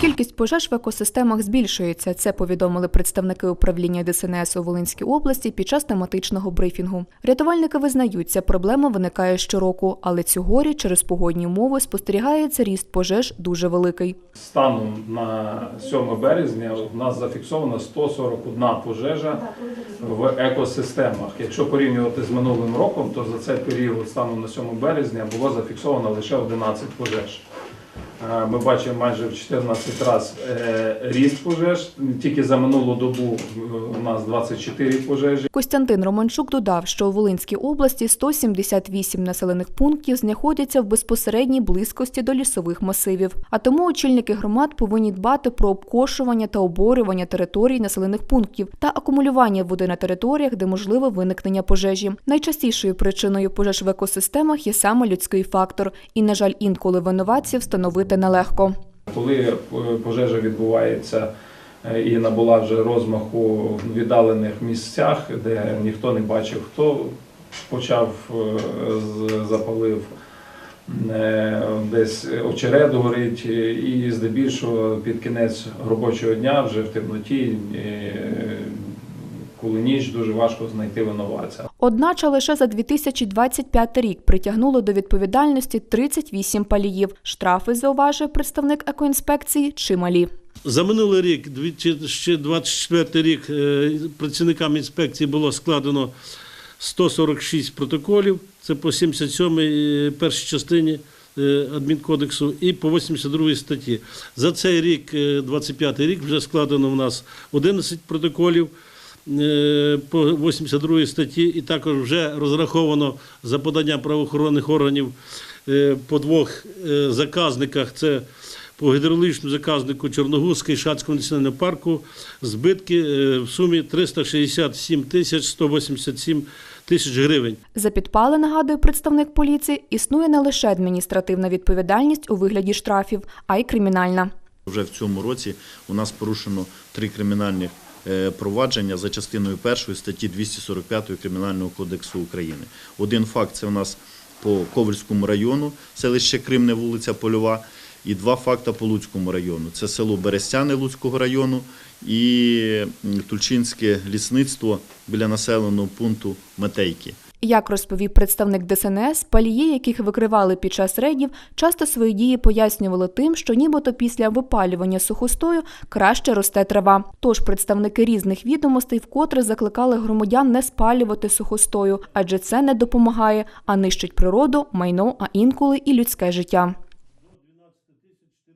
Кількість пожеж в екосистемах збільшується. Це повідомили представники управління ДСНС у Волинській області під час тематичного брифінгу. Рятувальники визнають, ця проблема виникає щороку, але цьогоріч через погодні умови спостерігається ріст пожеж дуже великий. Станом на 7 березня у нас зафіксовано 141 пожежа в екосистемах. Якщо порівнювати з минулим роком, то за цей період станом на 7 березня було зафіксовано лише 11 пожеж. Е, Ми бачимо майже в 14 разів ріст пожеж. Тільки за минулу добу е, у нас 24 пожежі. Костянтин Романчук додав, що у Волинській області 178 населених пунктів знаходяться в безпосередній близькості до лісових масивів. А тому очільники громад повинні дбати про обкошування та оборювання територій населених пунктів та акумулювання води на територіях, де можливе виникнення пожежі. Найчастішою причиною пожеж в екосистемах є саме людський фактор, і, на жаль, інколи винуватців встановити нелегко. Коли е, пожежа відбувається е, і набула вже розмаху в віддалених місцях, де ніхто не бачив, хто почав е, запалив, десь очерет горить, і здебільшого під кінець робочого дня вже в темноті, коли ніч, дуже важко знайти винуватця. Одначе лише за 2025 рік притягнуло до відповідальності 38 паліїв. Штрафи, зауважує представник екоінспекції, чималі. За минулий рік, 2024 рік, е, працівникам інспекції було складено 146 протоколів. Це по 77 першій частині е, адмінкодексу і по 82 статті. За цей рік, е, 25 рік, вже складено в нас 11 протоколів е, по 82 статті, і також вже розраховано за поданням правоохоронних органів е, по двох е, заказниках. Це по гідравлічному заказнику Чорногузький Шацького національного парку збитки е, в сумі 367 тисяч 187 тисяч гривень. За підпали, нагадує представник поліції, існує не лише адміністративна відповідальність у вигляді штрафів, а й кримінальна. Вже в цьому році у нас порушено три кримінальні е, провадження за частиною першої статті 245 Кримінального кодексу України. Один факт це у нас по Ковальському району, селище Кримне, вулиця Польова, і два факти по Луцькому району. Це село Берестяне Луцького району і Тульчинське лісництво біля населеного пункту Метейки. Як розповів представник ДСНС, палії, яких викривали під час рейдів, часто свої дії пояснювали тим, що нібито після випалювання сухостою краще росте трава. Тож представники різних відомостей вкотре закликали громадян не спалювати сухостою, адже це не допомагає, а нищить природу, майно, а інколи і людське життя.